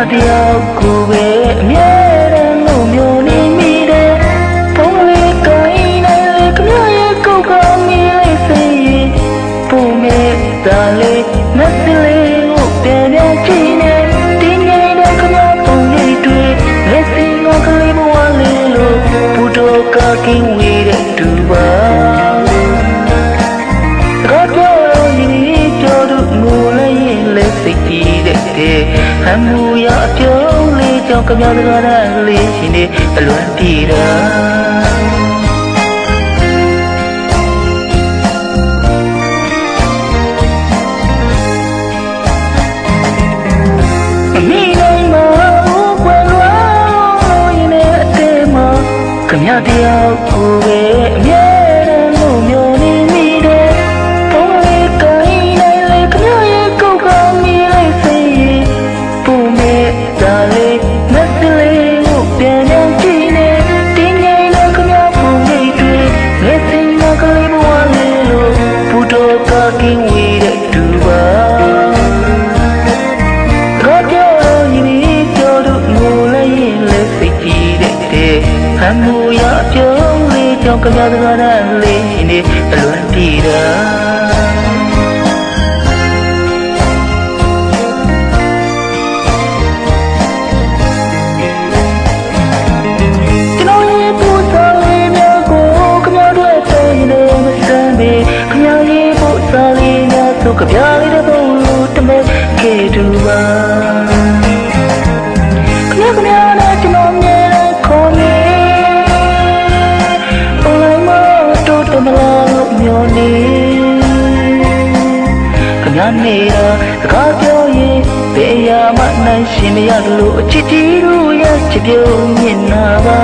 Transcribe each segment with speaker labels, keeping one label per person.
Speaker 1: ယောက်တယောက်ကိုပဲအမြဲတမ်းလို့မျိုးနေမိတယ်ဘုံလေးကိုင်းနိုင်လေခမရဲ့ကိုယ်ကောင်းမီလေးစေပုံမဲ့တာလေးမက်စလေးကိုပြန်ပြန်ကြည့်နေတင်းနေတဲ့ခမပုံလေးတွေလက်စင်ကလေးဘဝလေးလို့ဘူတော့ကကင်းဝေးတဲ့သူပါကောပြောရင်ပြောသူငိုလည်းရင်လည်းစိတ်တည်တဲ့တဲ့ဟမ် ကြောင့်ကမြောက်တကားနဲ့လေးရှင်နေအလွန်ပြေတာကမြတ်တယောက်ကိုပဲ ကမဒရလေးနေအလွန်ပြည်တာကဗျာလေးတဲ့ဘုံလူတမဲကေတူပါ မျောနေခဏနေတာစကားပြောရင်ဘယ်ရာမှနိုင်ရှင်မရလို့အချစ်ကြီးတို့ရဲ့ချစ်ပြုံးမျက်နှာပါ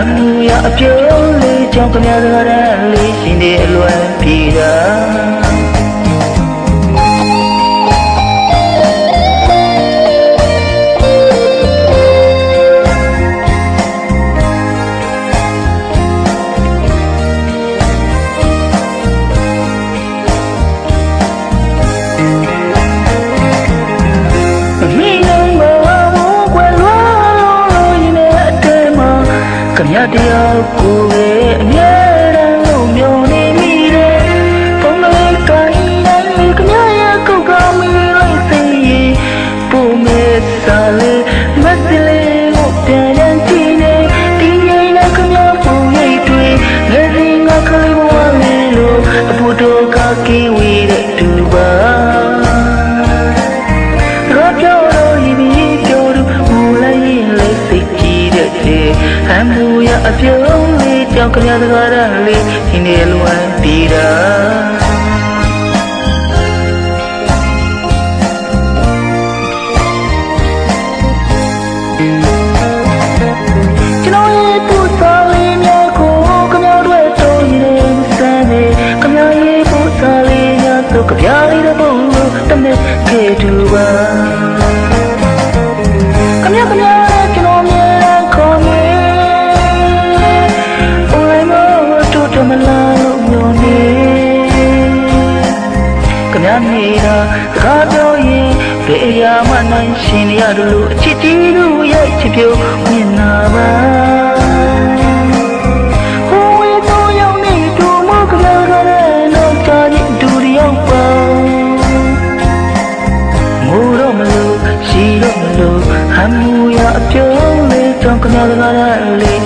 Speaker 1: အမှုရအပြောလေးကြောင့်ခမရတဲ့လေးရှင်တဲ့အလွယ်ပြေတာ ခင်ဗျာတယောက်ကိုယ်ပဲအမြဲ ဟန်သူရအပြုံးလေးကြောင့်ကြရတကားရလေးဒီနေ့လွယ်တီတာကပြားလေးတော့ဘုံလို့တမက်ခဲ့တူပါ မိတာကားတော့ရင်ဘယ်အရာမှနိုင်ရှင်ရလို့အချစ်တီးလို့ရဲ့ချစ်ပြုံးမျက်နာပါမလို့အမှုရအပြုံးလေးတောင်းကနာကနာလေး